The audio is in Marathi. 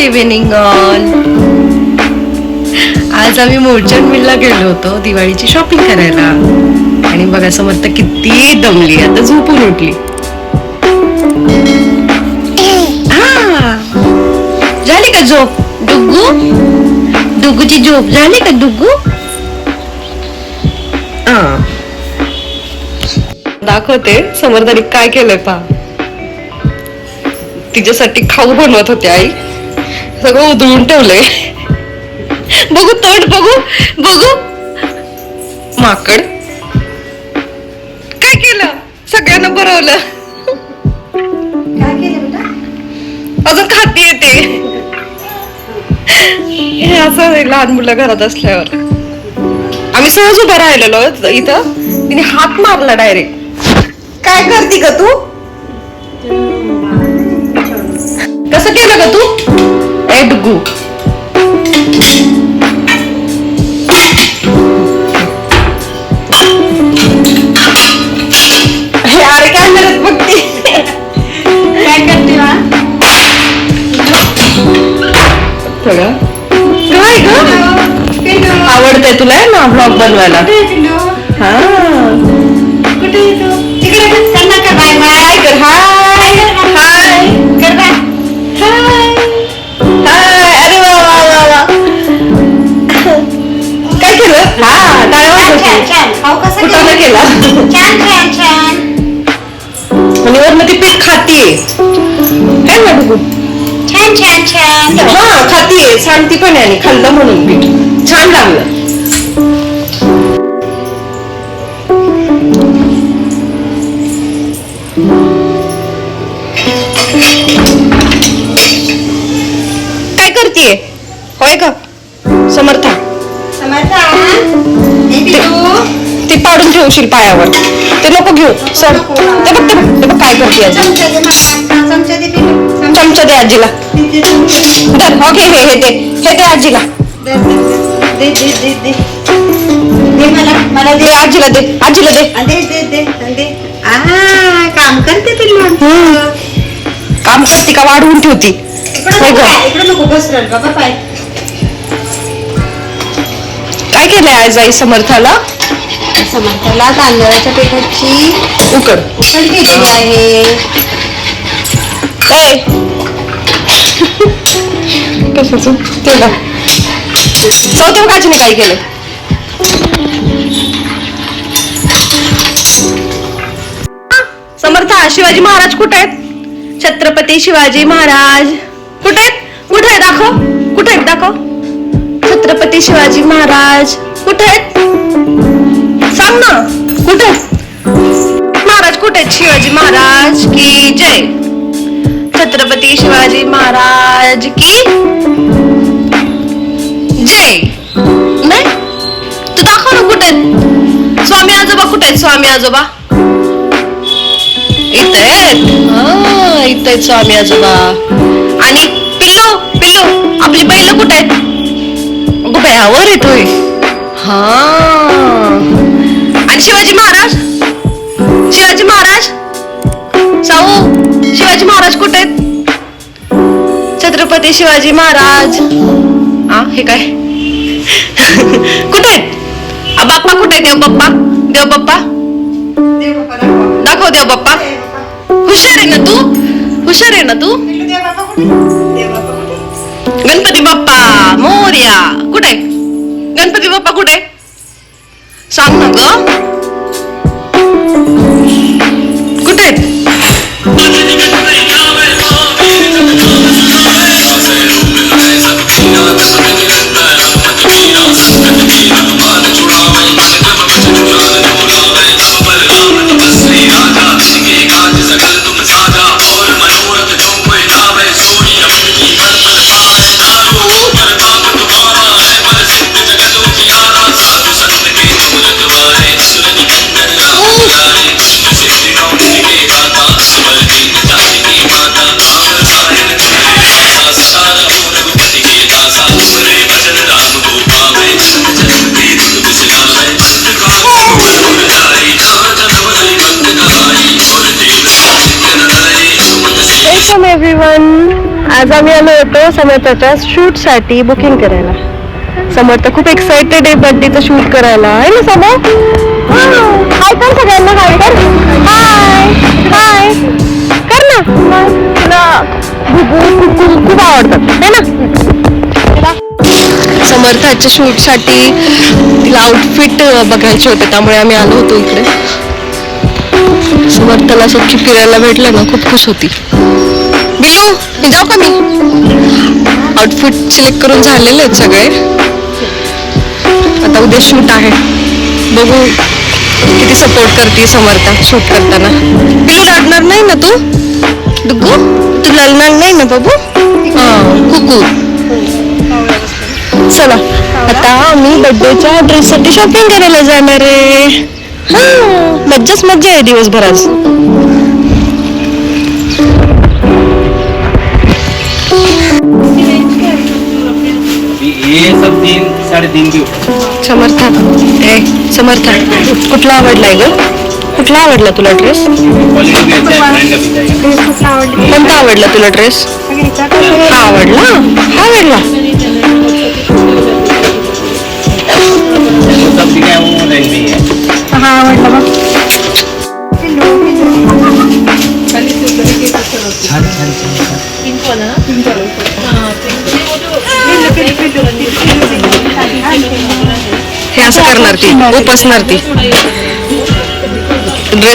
गुड इव्हिनिंग ऑल आज आम्ही मोर्चन मिलला गेलो होतो दिवाळीची शॉपिंग करायला. आणि बघा समर्थ किती दमली आता झोपून उठली. हा. झाली का झोप डुग्गू? डुग्गूची झोप झाली का डुग्गू? दाखवते समर्थाने काय केलंय पहा. तिच्यासाठी खाऊ बनवत होते आई. सगळं उधळून ठेवलंय. बघू तोंड बघू बघू. माकड. काय केलं? सगळ्यांना बरवलं. काय केलं बेटा? अजून खाती येते. हे असं लहान मुलं घरात असल्यावर. आम्ही सहज उभं राहिलेलो इथं. तिने हात मारला डायरेक्ट काय करते का तू? कसं केलं का तू? डुगू हे अरे काय करत बघते? काय करते वा? सगळं काय ग. आवडतंय तुला आहे ना ब्लॉग बनवायला? हा. कुठे आहे तू तिकडे बाय बाय. कर हाय. छान कसं केलं? केला. छान छान छान. आणि वरनं ती पीठ खातीये. काय ना छान छान छान. हा खातीये. सांगती पण आहे आणि खाल्लं म्हणून पीठ. छान लागलं. काय करतीये? होय का समर्था. समर्था हे पिल्लू ते पाडून ठेवशील पायावर. ते नको घेऊ. सर ते बघ ते बघ ते बघ काय करते आजी. चमचा दे मला. चमचा दे पिल्लू चमचा चमचा दे आजीला. दे दे दे धर हो घे हे हे दे. हे दे आजीला. दे दे दे दे दे दे. मला मला दे. दे आजीला दे आजीला दे. आ, दे दे दे दे. आ काम करते पिल्लू हम्म. काम करते का? वाढवून ठेवती. इकडं होय नको गं. पाय, इकडं नको बस रड बाबा पाय. काय केलंय आज आई समर्थाला? समर्थाला तांदळाच्या पिठाची उकड. उकड केलेली आहे. ए. कशाचं? ते का चौथ्या काचीने काय केलं समर्थ शिवाजी महाराज कुठे आहेत? छत्रपती शिवाजी महाराज कुठे आहेत? कुठे आहे? दाखव. कुठे आहेत? दाखव. छत्रपती शिवाजी महाराज. कुठे आहेत? सांग ना. कुठे? महाराज कुठे आहेत शिवाजी महाराज? की जय. छत्रपती शिवाजी महाराज की जय. नाही? तू दाखव ना कुठे आहेत? स्वामी आजोबा कुठे आहेत स्वामी आजोबा? इथं आहेत. इथं आहेत स्वामी आजोबा. आणि पिल्लू पिल्लू आपली बैल कुठे आहेत? अगं बयावर येतोय. हा. आणि शिवाजी महाराज? शिवाजी महाराज? साऊ शिवाजी महाराज कुठे आहेत? छत्रपती शिवाजी महाराज. हा हे काय? कुठे आहेत? बाप्पा कुठे आहेत? देव बाप्पा देव बाप्पा दाखव. देव बाप्पा. हुशार आहे ना तू? हुशार आहे ना तू? गणपती बाप्पा मोर्या. कुठे? गणपती बाप्पा कुठे? सांग ना ग. Welcome everyone. आज आम्ही आलो होतो समर्थाच्या शूटसाठी बुकिंग करायला. समर्थ खूप एक्सायटेड आहे बर्थडेचं शूट करायला. आहे ना समोर? हाय कर सगळ्यांना हाय कर. हाय हाय कर ना. तुला खूप आवडतात. है ना? समर्थाच्या शूटसाठी तिला आउटफिट बघायचे होते त्यामुळे आम्ही आलो होतो इकडे. समर्थाला स्वच्छ फिरायला भेटलं ना खूप खुश होती. जाऊ का मी? आउटफिट सिलेक्ट करून झालेले आहेत सगळे. आता उद्या शूट आहे. बघू किती सपोर्ट करते समर्था शूट करताना. पिलू रडणार नाही ना तू? डुगू तू रडणार नाही ना बाबू? कुकू. चला आता आम्ही बर्थडेच्या ड्रेससाठी शॉपिंग करायला जाणार आहे. मज्जाच मज्जा आहे दिवसभरात. ये सब तीन साढ़े तीन की होते समर्था ए समर्था कुठला आवडलाय ग? कुठला आवडला तुला ड्रेस क्वालिटी अच्छा कोणता आवडला तुला ड्रेस हा आवडला? हा आवडला? वो सब ही है आवडला बघ. हे. असं करणार ती उपासणार ती. ड्रेस